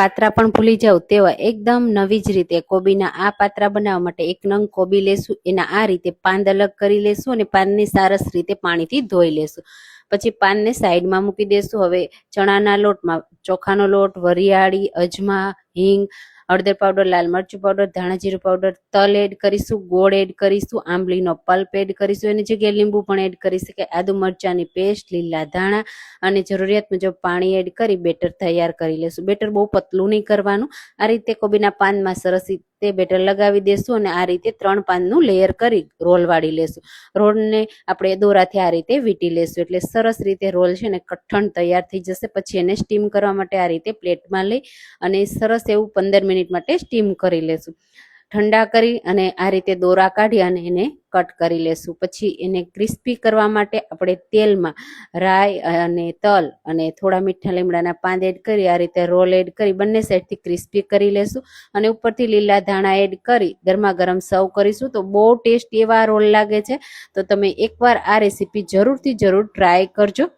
પાત્રા પણ ભૂલી જાવ તેવા એકદમ નવી જ રીતે કોબીના આ પાત્રા બનાવવા માટે એક નંગ કોબી લેશું, એના આ રીતે પાંદ અલગ કરી લેશું અને પાનને સરસ રીતે પાણીથી ધોઈ લેશું. પછી પાનને સાઈડમાં મૂકી દેશું. હવે ચણાના લોટમાં ચોખાનો લોટ, વરિયાળી, અજમા, હિંગ હળદર પાવડર, લાલ મરચું પાવડર, ધાણા જીરું પાવડર, તલ એડ કરીશું, ગોળ એડ કરીશું, આંબલીનો પલ્પ એડ કરીશું, એની જગ્યાએ લીંબુ પણ એડ કરી શકાય આદુ મરચાંની પેસ્ટ લીલા ધાણા અને જરૂરિયાત મુજબ પાણી એડ કરી બેટર તૈયાર કરી લેશું. બેટર બહુ પતલું નહીં કરવાનું. આ રીતે કોબીના પાનમાં સરસ રીતે બેટર લગાવી દેશું અને આ રીતે ત્રણ પાનનું લેયર કરી રોલ વાળી લેશું. રોલને આપણે દોરાથી આ રીતે વીંટી લેશું. એટલે સરસ રીતે રોલ છે ને કઠણ તૈયાર થઈ જશે. પછી એને સ્ટીમ કરવા માટે આ રીતે પ્લેટમાં લઈ અને સરસ એવું પંદર મિનિટ માટે સ્ટીમ કરી લેશું. ઠંડા કરી અને આ રીતે દોરા કાઢી અને એને કટ કરી લેશું. પછી એને ક્રિસ્પી કરવા માટે આપણે તેલમાં રાઈ અને તલ અને થોડા મીઠા લીમડાના પાંદ એડ કરી, આ રીતે રોલ એડ કરી બંને સાઈડથી ક્રિસ્પી કરી લેશું અને ઉપરથી લીલા ધાણા એડ કરી ગરમા ગરમ સર્વ કરીશું. તો બહુ ટેસ્ટી એવા રોલ લાગે છે. તો તમે એકવાર આ રેસીપી જરૂરથી જરૂર ટ્રાય કરજો.